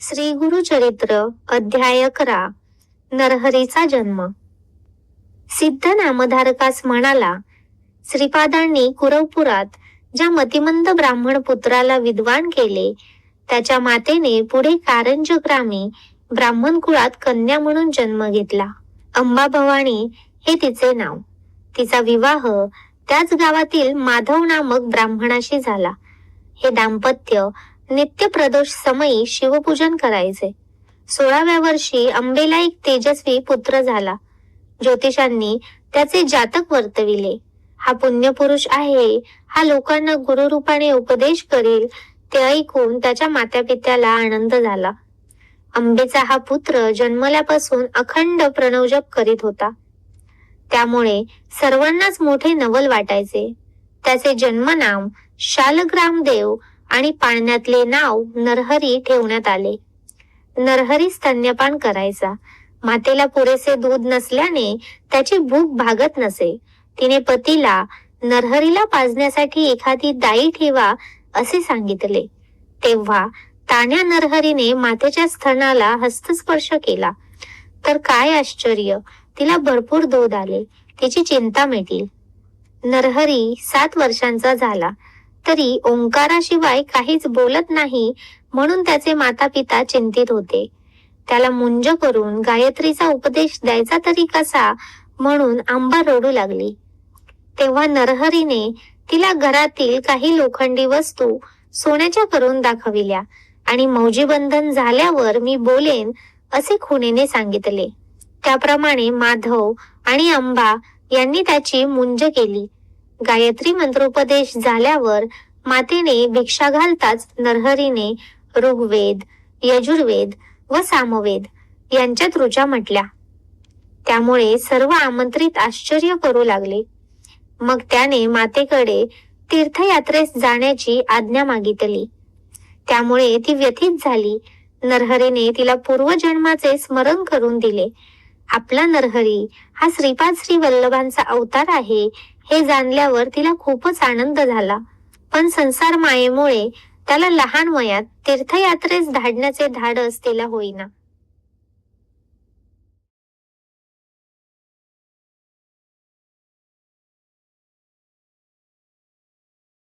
श्री गुरु चरित्र अध्याय अकरा नरहरीचा जन्म. सिद्ध नामधारकास म्हणाला श्रीपादांनी कुरवपुरात ज्या मतिमंद ब्राह्मण पुत्राला विद्वान केले त्याच्या मातेने पुढे कारंज ग्रामी ब्राह्मण कुळात कन्या म्हणून जन्म घेतला. अंबा भवानी हे तिचे नाव. तिचा विवाह त्याच गावातील माधव नामक ब्राह्मणाशी झाला. हे दाम्पत्य नित्य प्रदोष समयी शिवपूजन करायचे. सोळाव्या वर्षी अंबेला एक तेजस्वी पुत्र झाला. ज्योतिषांनी त्याचे जातक वर्तविले. हा पुण्यपुरुष आहे हा लोकांना गुरुरूपाने उपदेश करील ते ऐकून त्याच्या मातापित्याला आनंद झाला. अंबेचा हा पुत्र जन्मल्यापासून अखंड प्रणवजप करीत होता. त्यामुळे सर्वांनाच मोठे नवल वाटायचे. त्याचे जन्मनाम शालग्राम देव आणि पाळण्यातले नाव नरहरी ठेवण्यात आले. नरहरी स्तन्यपान करायचा. मातेला पुरेसे दूध नसल्याने त्याची भूक भागत नसे. तिने पतीला नरहरीला पाजण्यासाठी एखादी दाई ठेवा असे सांगितले. तेव्हा ताण्या नरहरीने मातेच्या स्तनाला हस्तस्पर्श केला. तर काय आश्चर्य! तिला भरपूर दूध आले. तिची चिंता मिटली. नरहरी सात वर्षांचा झाला. तरी ओंकाराशिवाय काहीच बोलत नाही म्हणून त्याचे माता पिता चिंतित होते. त्याला मुंज करून गायत्रीचा उपदेश द्यायचा तरी कसा म्हणून आंबा रडू लागली. तेव्हा नरहरीने तिला घरातील काही लोखंडी वस्तू सोन्याच्या करून दाखविल्या आणि मौजीबंधन झाल्यावर मी बोलेन असे खुणीने सांगितले. त्याप्रमाणे माधव आणि अंबा यांनी त्याची मुंज केली. गायत्री मंत्रोपदेश झाल्यावर मातेने भिक्षा घालताच नरहरीने ऋग्वेद यजुर्वेद व सामवेद यांच्यात रुचा म्हटल्या. त्यामुळे सर्व आमंत्रित आश्चर्य करू लागले. मग त्याने मातेकडे तीर्थयात्रेस जाण्याची आज्ञा मागितली. त्यामुळे ती व्यथित झाली. नरहरीने तिला पूर्वजन्माचे स्मरण करून दिले. आपला नरहरी हा श्रीपाद श्री वल्लभांचा अवतार आहे हे जाणल्यावर तिला खूपच आनंद झाला. पण संसार मायेमुळे त्याला लहान वयात तीर्थयात्रेस धाडण्याचे धाडस तिला होईना.